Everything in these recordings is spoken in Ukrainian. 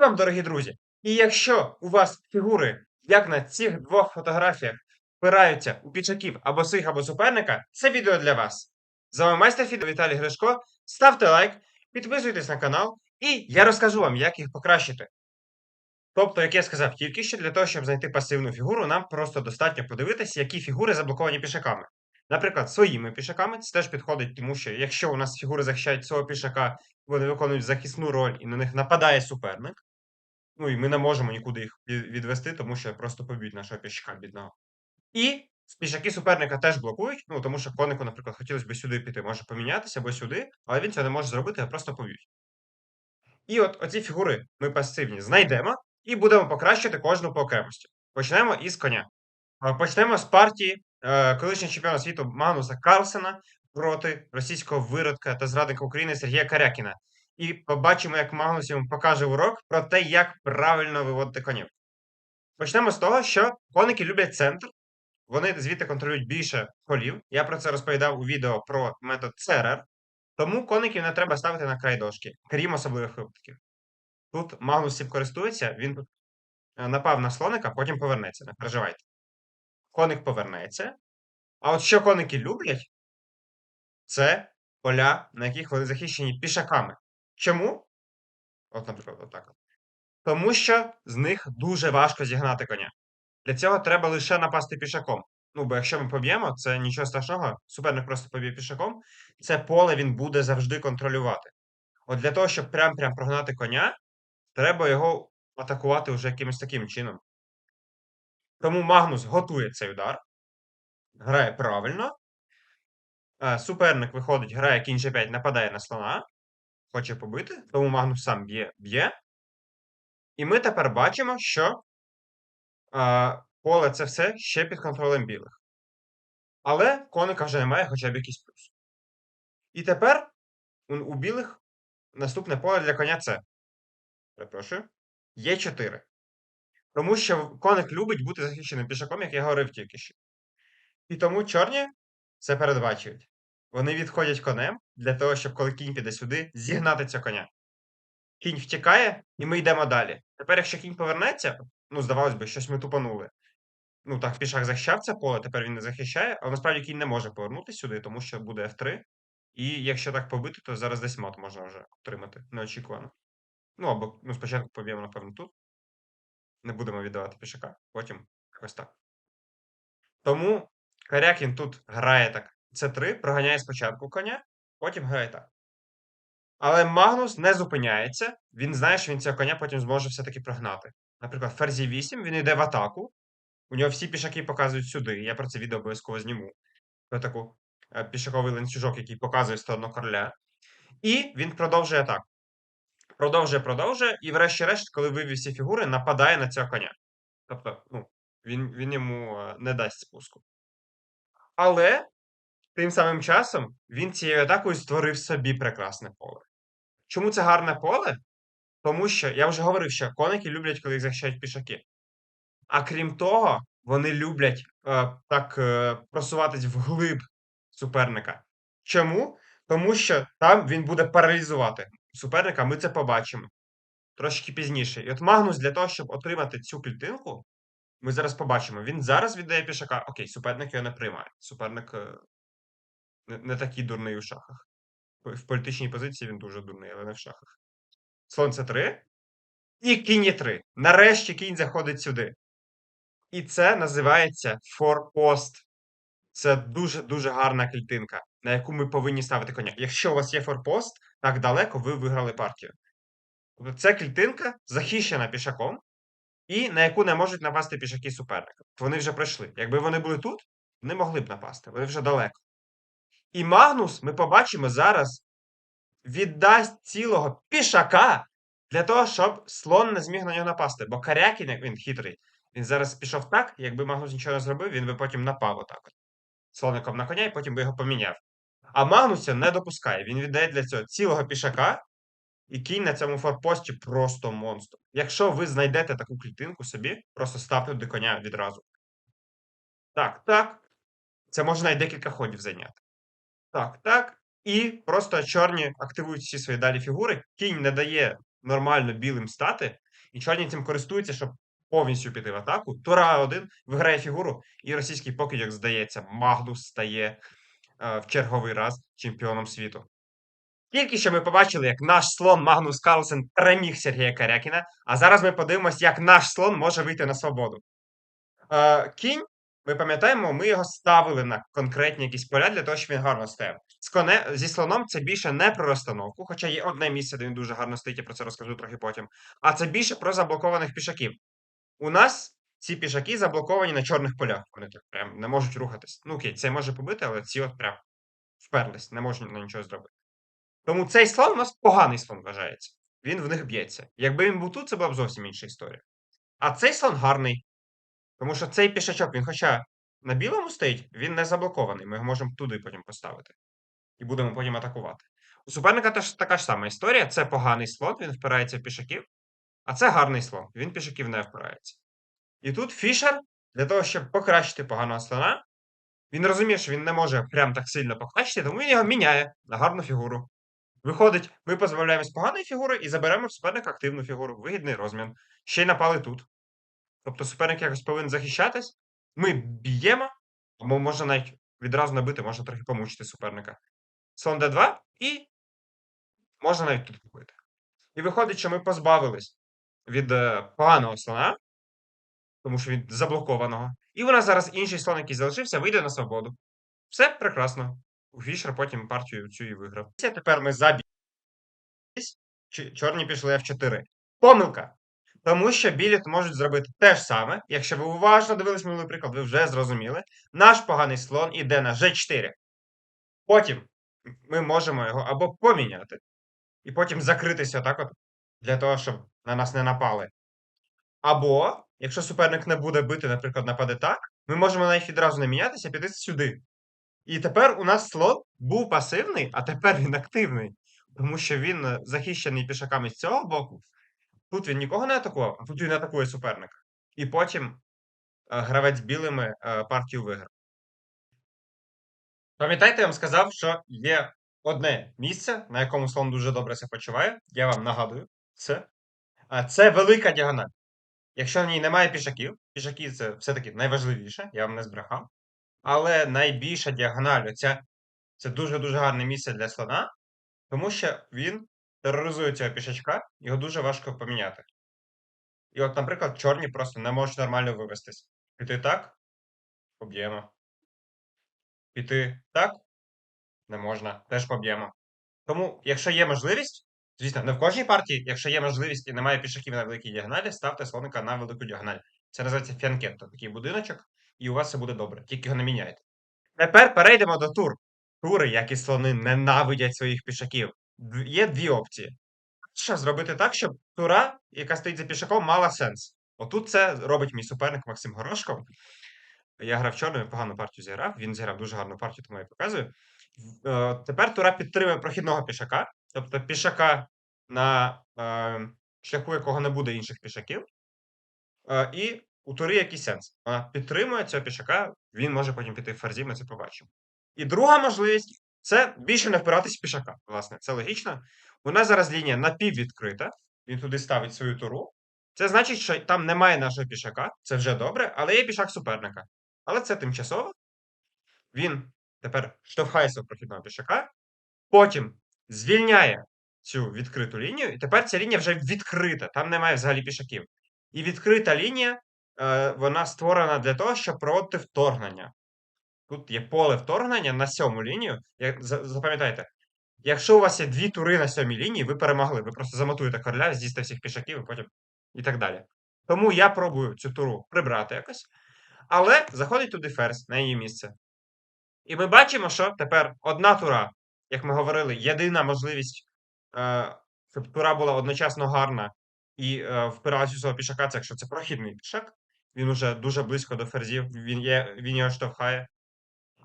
вам, дорогі друзі. І якщо у вас фігури, як на цих двох фотографіях, впираються у пічаків або своїх, або суперника, це відео для вас. З вами майстер Фідо Віталій Гришко. Ставте лайк, підписуйтесь на канал, і я розкажу вам, як їх покращити. Тобто, як я сказав, тільки що для того, щоб знайти пасивну фігуру, нам просто достатньо подивитися, які фігури заблоковані пішаками. Наприклад, своїми пішаками це теж підходить, тому що якщо у нас фігури захищають свого пішака, вони виконують захисну роль і на них нападає суперник. Ну і ми не можемо нікуди їх відвести, тому що просто поб'ють нашого пішака бідного. І пішаки суперника теж блокують, ну тому що конику, наприклад, хотілося б сюди піти, може помінятися або сюди, але він цього не може зробити, а просто поб'ють. І от оці фігури ми пасивні знайдемо і будемо покращити кожну по окремості. Почнемо із коня. Почнемо з партії е, колишнього чемпіона світу Магнуса Карлсена проти російського виродка та зрадника України Сергія Карякіна. І побачимо, як Магнус йому покаже урок про те, як правильно виводити конів. Почнемо з того, що коники люблять центр, вони звідти контролюють більше полів. Я про це розповідав у відео про метод CRR. Тому коників не треба ставити на край дошки, крім особливих випадків. Тут Магнус цим користується, він е, напав на слоника, потім повернеться, не переживайте. Коник повернеться. А от що коники люблять, це поля, на яких вони захищені пішаками. Чому? От, наприклад, отак. от. Тому що з них дуже важко зігнати коня. Для цього треба лише напасти пішаком. Ну, бо якщо ми поб'ємо, це нічого страшного, суперник просто поб'є пішаком, це поле він буде завжди контролювати. От для того, щоб прям-прям прогнати коня, треба його атакувати вже якимось таким чином. Тому Магнус готує цей удар, грає правильно. Е, Суперник виходить, грає кінь G5, нападає на слона, хоче побити, тому Магнус сам б'є, б'є. І ми тепер бачимо, що е, поле це все ще під контролем білих. Але коника вже немає хоча б якийсь плюс. І тепер у, у білих наступне поле для коня це. Перепрошую. Є 4. Тому що коник любить бути захищеним пішаком, як я говорив тільки що. І тому чорні це передбачують. Вони відходять конем для того, щоб коли кінь піде сюди, зігнати цього коня. Кінь втікає, і ми йдемо далі. Тепер, якщо кінь повернеться, ну, здавалось би, щось ми тупанули. Ну так, пішак захищав це поле, тепер він не захищає, але насправді кінь не може повернутися сюди, тому що буде F3. І якщо так побити, то зараз десь мат можна вже отримати неочікувано. Ну або ну, спочатку поб'ємо, напевно, тут. Не будемо віддавати пішака, потім ось так. Тому Карякін тут грає так. С3, проганяє спочатку коня, потім грає так. Але Магнус не зупиняється. Він знає, що він цього коня потім зможе все-таки прогнати. Наприклад, ферзі 8, він йде в атаку. У нього всі пішаки показують сюди. Я про це відео обов'язково зніму. Про таку е, пішаковий ланцюжок, який показує сторону короля. І він продовжує атаку. Продовжує, продовжує, і, врешті-решт, коли вивів всі фігури, нападає на цього коня. Тобто, ну, він, він йому е, не дасть спуску. Але тим самим часом він цією атакою створив собі прекрасне поле. Чому це гарне поле? Тому що я вже говорив, що коники люблять, коли їх захищають пішаки. А крім того, вони люблять е, так е, просуватись вглиб суперника. Чому? Тому що там він буде паралізувати суперника, ми це побачимо трошки пізніше. І от Магнус для того, щоб отримати цю клітинку, ми зараз побачимо. Він зараз віддає пішака. Окей, суперник його не приймає. Суперник е, не, такий дурний у шахах. В політичній позиції він дуже дурний, але не в шахах. Слон це 3. І кінь є 3. Нарешті кінь заходить сюди. І це називається форпост. Це дуже-дуже гарна клітинка, на яку ми повинні ставити коня. Якщо у вас є форпост, так далеко ви виграли партію. Тобто це клітинка захищена пішаком, і на яку не можуть напасти пішаки суперника. Вони вже пройшли. Якби вони були тут, не могли б напасти, вони вже далеко. І Магнус, ми побачимо зараз, віддасть цілого пішака для того, щоб слон не зміг на нього напасти. Бо Карякін, як він хитрий, він зараз пішов так, якби Магнус нічого не зробив, він би потім напав отак. от. Слоником на коня і потім би його поміняв. А Магнуся не допускає. Він віддає для цього цілого пішака, і кінь на цьому форпості просто монстр. Якщо ви знайдете таку клітинку собі, просто ставте до коня відразу. Так, так. Це можна і декілька ходів зайняти. Так, так. І просто чорні активують всі свої далі фігури. Кінь не дає нормально білим стати, і чорні цим користуються, щоб повністю піти в атаку. Тура А1 виграє фігуру, і російський покидьок, здається, Магдус стає е, в черговий раз чемпіоном світу. Тільки що ми побачили, як наш слон Магнус Карлсен переміг Сергія Карякіна, а зараз ми подивимось, як наш слон може вийти на свободу. Е, кінь, ми пам'ятаємо, ми його ставили на конкретні якісь поля для того, щоб він гарно стояв. З коне, зі слоном це більше не про розстановку, хоча є одне місце, де він дуже гарно стоїть, я про це розкажу трохи потім. А це більше про заблокованих пішаків. У нас ці пішаки заблоковані на чорних полях. Вони так прям не можуть рухатись. Ну окей, це може побити, але ці от прям вперлись, не можуть на нічого зробити. Тому цей слон у нас поганий слон вважається. Він в них б'ється. Якби він був тут, це була б зовсім інша історія. А цей слон гарний. Тому що цей пішачок, він хоча на білому стоїть, він не заблокований. Ми його можемо туди потім поставити. І будемо потім атакувати. У суперника теж така ж сама історія. Це поганий слон, він впирається в пішаків, а це гарний слон, він пішаків не впирається. І тут Фішер, для того, щоб покращити поганого слона, він розуміє, що він не може прям так сильно покращити, тому він його міняє на гарну фігуру. Виходить, ми позбавляємось поганої фігури і заберемо в суперника активну фігуру, вигідний розмін. Ще й напали тут. Тобто суперник якось повинен захищатись. Ми б'ємо, або можна навіть відразу набити, можна трохи помучити суперника. Слон d2 і можна навіть тут побити. І виходить, що ми позбавились від е, поганого слона, тому що від заблокованого. І у нас зараз інший слон, який залишився, вийде на свободу. Все прекрасно. У Фішер потім партію цю і виграв. Тепер ми забі. Ч- Чорні пішли F4. Помилка. Тому що білі тут можуть зробити те ж саме. Якщо ви уважно дивились минулий приклад, ви вже зрозуміли. Наш поганий слон іде на G4. Потім ми можемо його або поміняти, і потім закритися отак от, для того, щоб на нас не напали. Або, якщо суперник не буде бити, наприклад, нападе так, ми можемо навіть відразу не мінятися, піти сюди. І тепер у нас слон був пасивний, а тепер він активний. Тому що він е, захищений пішаками з цього боку. Тут він нікого не атакував, а тут він атакує суперника. І потім е, гравець білими е, партію виграв. Пам'ятаєте, я вам сказав, що є одне місце, на якому слон дуже добре себе почуває. Я вам нагадую це. А це велика діагональ. Якщо в ній немає пішаків, пішаки це все-таки найважливіше, я вам не збрехав. Але найбільша діагональ, оця, це дуже-дуже гарне місце для слона, тому що він тероризує цього пішачка, його дуже важко поміняти. І от, наприклад, чорні просто не можуть нормально вивестись. Піти так, поб'ємо. Піти так, не можна, теж поб'ємо. Тому, якщо є можливість, звісно, не в кожній партії, якщо є можливість і немає пішаків на великій діагоналі, ставте слоника на велику діагональ. Це називається фіанкетто, такий будиночок, і у вас все буде добре, тільки його не міняйте. Тепер перейдемо до тур. Тури, як і слони, ненавидять своїх пішаків. Є дві опції. Що зробити так, щоб тура, яка стоїть за пішаком, мала сенс. Отут це робить мій суперник Максим Горошков. Я грав чорним, погану партію зіграв. Він зіграв дуже гарну партію, тому я показую. Е, Тепер тура підтримує прохідного пішака, тобто пішака, на е, шляху якого не буде інших пішаків. Е, і у тури який сенс? Вона підтримує цього пішака, він може потім піти в ферзі, ми це побачимо. І друга можливість це більше не впиратись пішака. Власне, це логічно. У нас зараз лінія напіввідкрита, він туди ставить свою туру. Це значить, що там немає нашого пішака, це вже добре, але є пішак суперника. Але це тимчасово. Він тепер штовхає свого прохідного пішака, потім звільняє цю відкриту лінію, і тепер ця лінія вже відкрита, там немає взагалі пішаків. І відкрита лінія, е, вона створена для того, щоб проводити вторгнення. Тут є поле вторгнення на сьому лінію. Як, запам'ятайте, якщо у вас є дві тури на сьомій лінії, ви перемогли. Ви просто замотуєте короля, з'їсте всіх пішаків і потім і так далі. Тому я пробую цю туру прибрати якось. Але заходить туди ферзь на її місце. І ми бачимо, що тепер одна тура, як ми говорили, єдина можливість, е, щоб тура була одночасно гарна і е, впиралась у свого пішака, це якщо це прохідний пішак. Він уже дуже близько до ферзів, він, є, він його штовхає.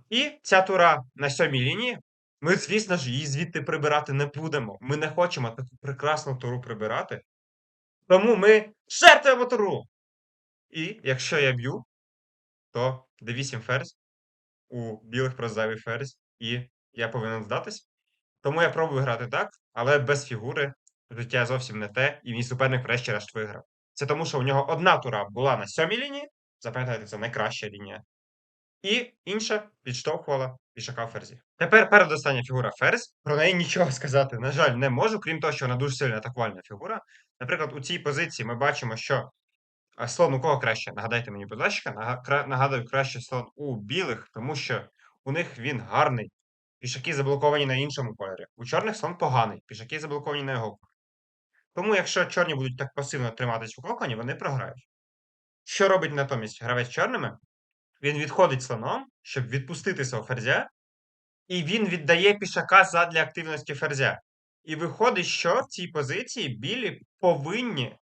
І ця тура на сьомій лінії. Ми, звісно ж, її звідти прибирати не будемо. Ми не хочемо таку прекрасну туру прибирати. Тому ми жертвуємо туру. І якщо я б'ю, то d8 ферзь у білих просто зайвий ферзь, і я повинен здатись. Тому я пробую грати так, але без фігури, життя зовсім не те, і мій суперник врешті-решт виграв. Це тому, що у нього одна тура була на сьомій лінії, запам'ятайте, це найкраща лінія, і інша підштовхувала пішака в ферзі. Тепер передостання фігура ферзь. Про неї нічого сказати, на жаль, не можу, крім того, що вона дуже сильно атакувальна фігура. Наприклад, у цій позиції ми бачимо, що слон у кого краще? Нагадайте мені, будь ласка, нагадую, краще слон у білих, тому що у них він гарний. Пішаки заблоковані на іншому кольорі. У чорних слон поганий, пішаки заблоковані на його кольорі. Тому, якщо чорні будуть так пасивно триматись у коконі, вони програють. Що робить натомість гравець чорними? Він відходить слоном, щоб відпустити свого ферзя, і він віддає пішака задля активності ферзя. І виходить, що в цій позиції білі повинні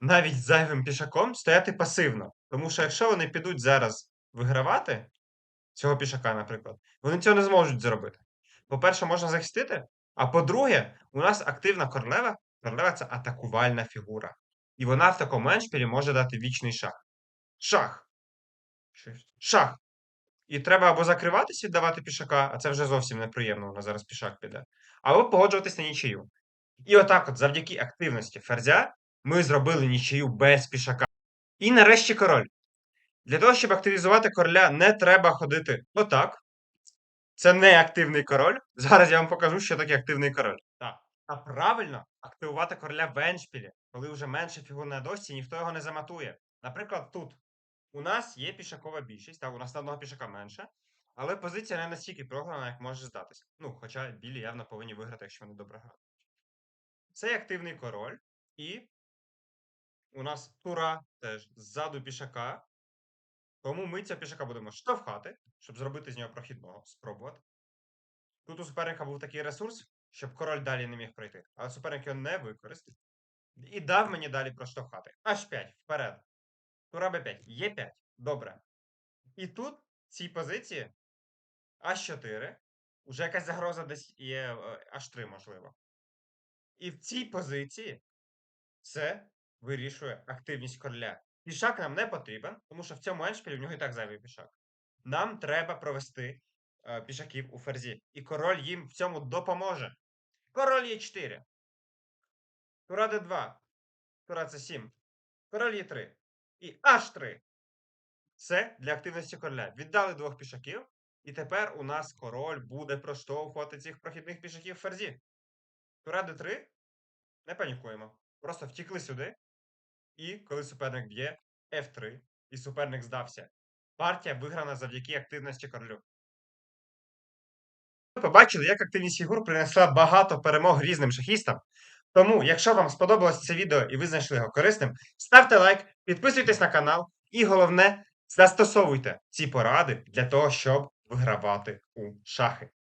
навіть зайвим пішаком стояти пасивно. Тому що якщо вони підуть зараз вигравати цього пішака, наприклад, вони цього не зможуть зробити. По-перше, можна захистити, а по-друге, у нас активна королева. Королева це атакувальна фігура. І вона в такому меншпілі може дати вічний шах. Шах. Шах. І треба або закриватись, віддавати пішака, а це вже зовсім неприємно, у нас зараз пішак піде, або погоджуватись на нічию. І отак, от, завдяки активності ферзя, ми зробили нічию без пішака. І нарешті король. Для того, щоб активізувати короля, не треба ходити отак. Це не активний король. Зараз я вам покажу, що таке активний король. Так. А правильно активувати короля в еншпілі, коли вже менше фігур на дошці, ніхто його не заматує. Наприклад, тут у нас є пішакова більшість, так, у нас на одного пішака менше, але позиція не настільки програна, як може здатися. Ну, хоча білі явно повинні виграти, якщо вони добре грають. Це активний король, і у нас тура теж ззаду пішака. Тому ми цього пішака будемо штовхати, щоб зробити з нього прохідного, спробувати. Тут у суперника був такий ресурс, щоб король далі не міг пройти. Але суперник його не використав. І дав мені далі проштовхати. H5, вперед. Тура Б5, Е5. Добре. І тут, в цій позиції, H4. Уже якась загроза десь є е, H3, можливо. І в цій позиції це вирішує активність короля. Пішак нам не потрібен, тому що в цьому еншпілі в нього і так зайвий пішак. Нам треба провести е, пішаків у ферзі. І король їм в цьому допоможе. Король є 4. Тура Д2. Тура С7. Король є 3. І H3. Це для активності короля. Віддали двох пішаків. І тепер у нас король буде проштовхувати цих прохідних пішаків в ферзі. Тура Д3. Не панікуємо. Просто втікли сюди. І коли суперник б'є F3, і суперник здався. Партія виграна завдяки активності королю. Ви побачили, як активність фігур принесла багато перемог різним шахістам. Тому, якщо вам сподобалось це відео і ви знайшли його корисним, ставте лайк, підписуйтесь на канал і головне, застосовуйте ці поради для того, щоб вигравати у шахи.